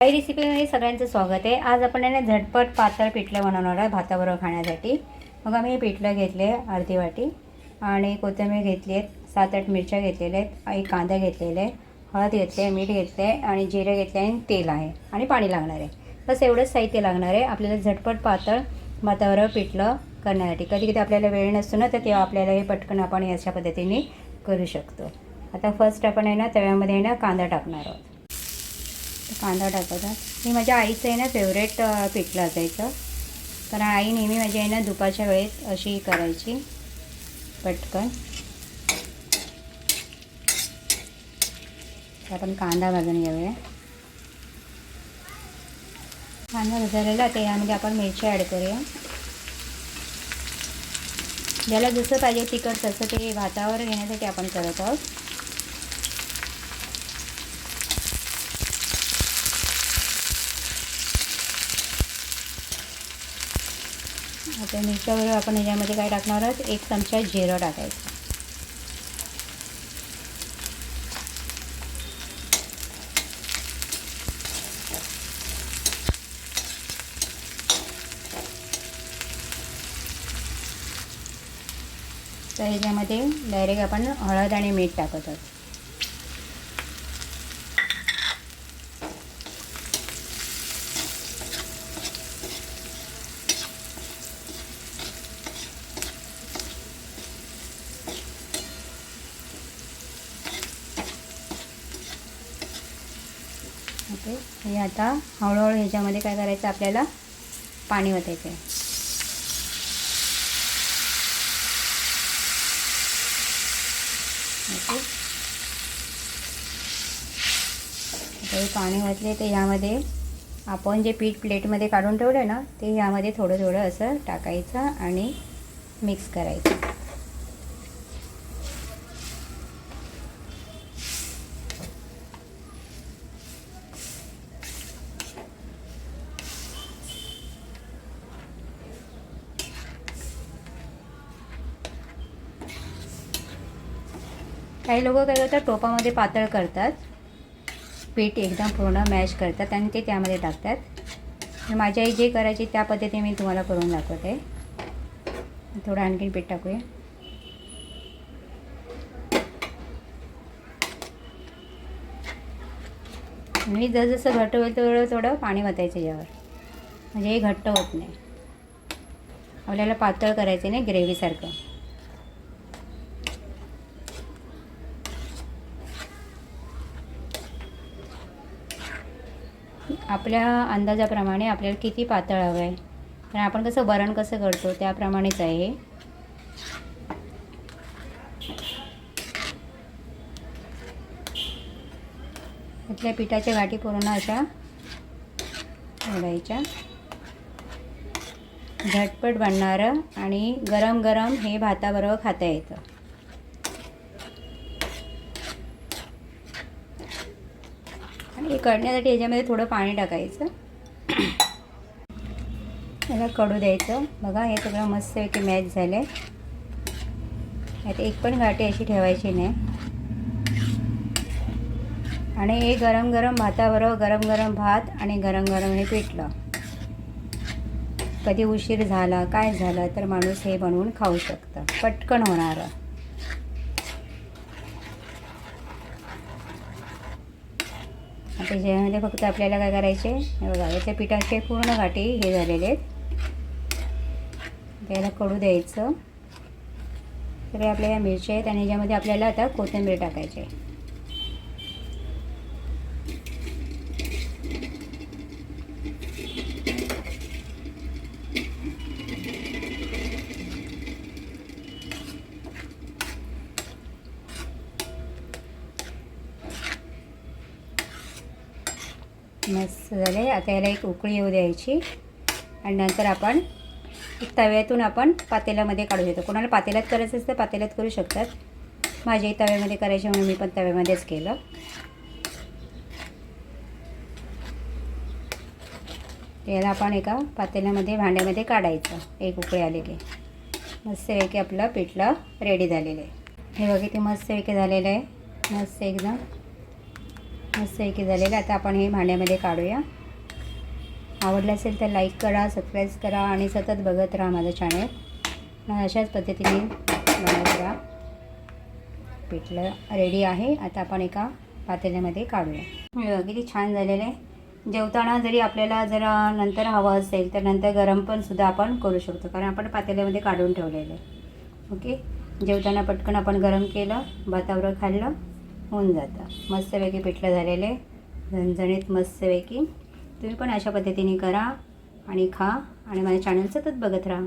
काही रेसिपीमध्ये सगळ्यांचं स्वागत आहे. आज आपण आहे ना झटपट पातळ पिठलं बनवणार आहे भाताबरोबर खाण्यासाठी. मग आम्ही पिठलं घेतले आहे अर्धी वाटी आणि कोथिंबीर घेतली आहेत सात आठ मिरच्या घेतलेल्या आहेत एक कांदा घेतलेला आहे हळद घेतले आहे मीठ घेतले आहे आणि जिरे घेतले आहे आणि तेल आहे आणि पाणी लागणार आहे. बस एवढंच साहित्य लागणार आहे. आपल्याला झटपट पातळ भाताबरोबर पिठलं करण्यासाठी. कधी कधी आपल्याला वेळ नसतो ना तर तेव्हा आपल्याला हे पटकन आपण अशा पद्धतीने करू शकतो. आता फर्स्ट आपण आहे ना तव्यामध्ये आहे ना कांदा टाकणार आहोत. कांदा टाकतात. हे माझ्या आईचं आहे ना फेवरेट पिठलं असायचं कारण आई नेहमी माझी आहे ना दुपारच्या वेळेत अशी करायची. पटकन. आपण कांदा भाजून घेऊया. कांदा भाजलेला ते यामध्ये आपण मिरची ॲड करूया. ज्याला जसं पाहिजे तिखट तसं ते भातावर घेण्यासाठी आपण करत आहोत. आता मिरच्यावर आपण ह्याच्यामध्ये काय टाकणार आहोत? एक चमचा जिरं टाकायचं. तर ह्याच्यामध्ये डायरेक्ट आपण हळद आणि मीठ टाकत आहोत. ओके हे आता हळूहळू ह्याच्यामध्ये काय करायचं आपल्याला पाणी ओतायचं आहे. ओके. आता हे पाणी ओतले ते ह्यामध्ये आपण जे पीठ प्लेटमध्ये काढून ठेवलं ना ते ह्यामध्ये थोडं थोडं असं टाकायचं आणि मिक्स करायचं. काही लोक काय करतात टोपामध्ये पातळ करतात. पीठ एकदम पूर्ण मॅश करतात आणि ते त्यामध्ये टाकतात. माझी आई जे करायची त्या पद्धतीने मी तुम्हाला करून दाखवते. थोडं आणखीन पीठ टाकूया. आणि जसजसं घट्ट होईल तेवढं थोडं पाणी वतायचं यावर. म्हणजे हे घट्ट होत नाही. आपल्याला पातळ करायचं नाही ग्रेव्हीसारखं आपल्या अंदाजाप्रमाणे आपल्याला किती पातळ हवं आहे. कारण आपण कसं वरण कसं करतो त्याप्रमाणेच आहे इथल्या पिठाच्या गाठी पूर्ण अशा ओढायच्या झटपट बनणारं आणि गरम गरम हे भाताबरोबर खाता येतं. करण्यासाठी याच्यामध्ये थोडं पाणी टाकायचं. याला कडू द्यायचं. बघा हे सगळं मस्तपैकी मॅच झालं आहे आता एक पण गाठी अशी ठेवायची नाही. आणि हे गरम गरम भाताबरोबर गरम गरम भात आणि गरम गरम हे पिठलं. कधी उशीर झाला काय झालं तर माणूस हे बनवून खाऊ शकतं. पटकन होणारं. त्याच्यामध्ये फक्त आपल्याला काय करायचे? हे बघा याच्या पिठाचे पूर्ण गाठी हे झालेले आहेत. त्याला कडू द्यायचं. तर आपल्या या मिरच्या आहेत आणि याच्यामध्ये आपल्याला आता कोथिंबीर टाकायची मस्त झाले आता याला एक उकळी येऊ द्यायची. आणि नंतर आपण तव्यातून आपण पातेल्यामध्ये काढू शकतो. कोणाला पातेल्यात करायचं असतं पातेल्यात करू शकतात. माझ्याही तव्यामध्ये करायचे म्हणून मी पण तव्यामध्येच केलं. याला आपण एका पातेल्यामध्ये भांड्यामध्ये काढायचं. एक उकळी आले की मस्तपैकी आपलं पिठलं रेडी झालेलं आहे. हे बघा ते मस्तपैकी झालेलं आहे. मस्त एकदम मस्त एकी झालेलं. आता आपण हे भांड्यामध्ये काढूया. आवडलं असेल तर लाईक करा सबस्क्राईब करा आणि सतत बघत राहा माझं चॅनल अशाच पद्धतीने बनवत राहा. पिठलं रेडी आहे. आता आपण एका पातेल्यामध्ये काढूया. किती छान झालेलं आहे. जेवताना जरी आपल्याला जरा नंतर हवं असेल तर नंतर गरम पण सुद्धा आपण करू शकतो. कारण आपण पातेल्यामध्ये काढून ठेवलेलं आहे. ओके जेवताना पटकन आपण गरम केलं भातावर खाल्लं होऊन जातं. मस्तपैकी पिठलं झालेले झणझणीत मस्तपैकी तुम्ही पण अशा पद्धतीने करा आणि खा आणि माझ्या चॅनल सतत बघत राहा.